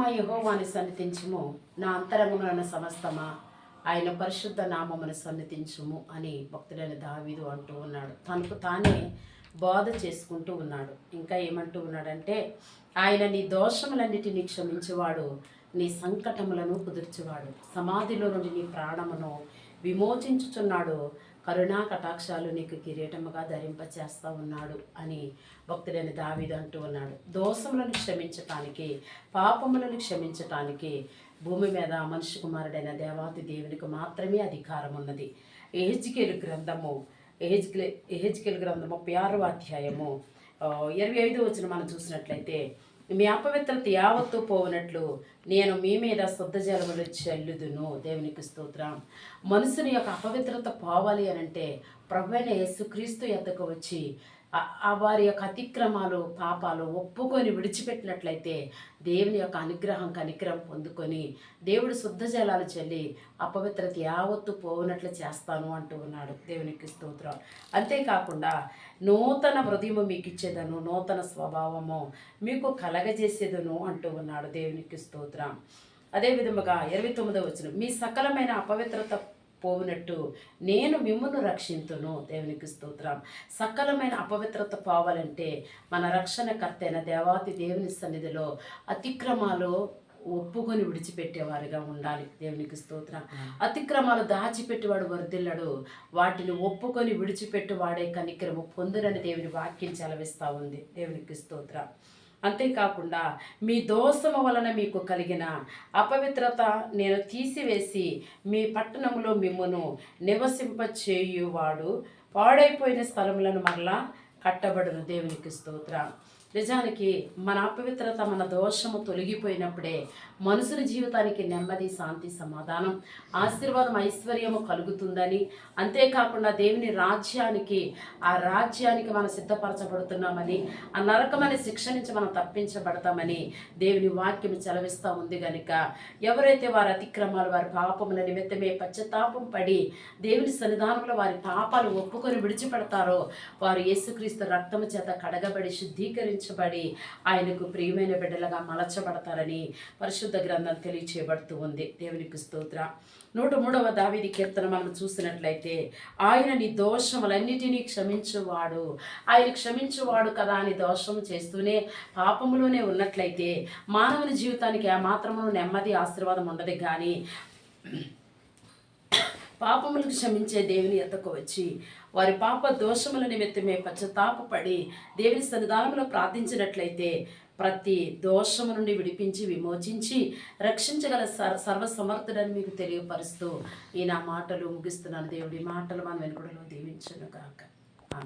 మా యహోవాని సన్నిధించుము. నా అంతరంగములను సమస్తమా? ఆయన పరిశుద్ధ నామమును సన్నిధించుము అని భక్తుడైన దావీదు అంటూ ఉన్నాడు. తనకు తానే బోధ చేసుకుంటూ ఉన్నాడు. ఇంకా ఏమంటూ ఉన్నాడంటే ఆయన నీ దోషములన్నిటినీ క్షమించేవాడు నీ సంకటములను కుదుర్చువాడు. సమాధిలో నుండి నీ ప్రాణమును విమోచించుచున్నాడు. కరుణా కటాక్షాలు నీకు కిరీటముగా ధరింపచేస్తూ ఉన్నాడు అని భక్తుడైన దావీదు అంటూ ఉన్నాడు. దోషములను క్షమించటానికి పాపములను క్షమించటానికి భూమి మీద మనిషి కుమారుడైన దేవాతి దేవునికి మాత్రమే అధికారం ఉన్నది. ఏహెచ్కేలు గ్రంథము ఏహెచ్కే ఏహెచ్కేలు గ్రంథము ముప్పై ఆరవ అధ్యాయము ఇరవై ఐదు వచ్చిన మనం చూసినట్లయితే మీ అపవిత్రత యావత్తు పోవునట్లు నేను మీ మీద శుద్ధ జలములు చల్లుదును. దేవునికి స్తోత్రం. మనుషుని యొక్క అపవిత్రత పోవాలి అని అంటే ప్రభు అయిన యేసుక్రీస్తు ఎద్దకు వచ్చి వారి యొక్క అతిక్రమాలు పాపాలు ఒప్పుకొని విడిచిపెట్టినట్లయితే దేవుని యొక్క అనుగ్రహం కనిగ్రహం పొందుకొని దేవుడు శుద్ధ జలాలు చల్లి అపవిత్రత యావత్తు పోవునట్లు చేస్తాను అంటూ ఉన్నాడు దేవునికి స్తోత్రం. అంతేకాకుండా నూతన హృదయము మీకు ఇచ్చేదను నూతన స్వభావము మీకు కలగజేసేదను అంటూ ఉన్నాడు దేవునికి స్తోత్రం. అదే విధముగా ఇరవై తొమ్మిదో వచ్చిన మీ సకలమైన అపవిత్రత పోవునట్టు నేను మిమ్మల్ని రక్షింతును. దేవునికి స్తోత్రం. సకలమైన అపవిత్రత పోవాలంటే మన రక్షణకర్త అయిన దేవాతి దేవుని సన్నిధిలో అతిక్రమాలు ఒప్పుకొని విడిచిపెట్టేవారిగా ఉండాలి. దేవునికి స్తోత్రం. అతిక్రమాలు దాచిపెట్టేవాడు వర్ధిల్లడు. వాటిని ఒప్పుకొని విడిచిపెట్టువాడే కనిక్రము పొందునని దేవుని వాక్యం చెలవిస్తూ ఉంది. దేవునికి స్తోత్రం. అంతేకాకుండా మీ దోషము వలన మీకు కలిగిన అపవిత్రత నేను తీసివేసి మీ పట్టణంలో మిమ్మును నివసింపచేయువాడు. పాడైపోయిన స్థలములను మరలా కట్టబడును. దేవునికి స్తోత్ర. నిజానికి మన అపవిత్రత మన దోషము తొలగిపోయినప్పుడే మనుషుల జీవితానికి నెమ్మది శాంతి సమాధానం ఆశీర్వాదం ఐశ్వర్యము కలుగుతుందని. అంతేకాకుండా దేవుని రాజ్యానికి ఆ రాజ్యానికి మనం సిద్ధపరచబడుతున్నామని ఆ నరకమనే శిక్ష నుంచి మనం తప్పించబడతామని దేవుని వాక్యం చలవిస్తూ ఉంది కనుక ఎవరైతే వారి అతిక్రమాలు వారి పాపముల నిమిత్తమే పశ్చాత్తాపం పడి దేవుని సన్నిధానంలో వారి పాపాలు ఒప్పుకొని విడిచిపెడతారో వారు యేసుక్రీస్తు రక్తము చేత కడగబడి శుద్ధీకరించి శుద్ధీకరించబడి ఆయనకు ప్రియమైన బిడ్డలుగా మలచబడతారని పరిశుద్ధ గ్రంథం తెలియచేయబడుతూ ఉంది. దేవునికి స్తోత్ర. నూట మూడవ దావిది కీర్తన మనం చూసినట్లయితే ఆయన నీ దోషములన్నిటినీ క్షమించువాడు. ఆయన క్షమించువాడు కదా అని దోషం చేస్తూనే పాపములోనే ఉన్నట్లయితే మానవుని జీవితానికి ఆ మాత్రము నెమ్మది ఆశీర్వాదం ఉండదు కానీ పాపములకు క్షమించే దేవుని ఎత్తకు వచ్చి వారి పాప దోషముల నిమిత్తమే పశ్చాత్తాపడి దేవుని సన్నిధానంలో ప్రార్థించినట్లయితే ప్రతి దోషము నుండి విడిపించి విమోచించి రక్షించగల సర్ సర్వసమర్థుడని మీకు తెలియపరుస్తూ ఈ నా మాటలు ముగిస్తున్నాను. దేవుడి మాటలు మన వెనుకడలో దీవించను కాక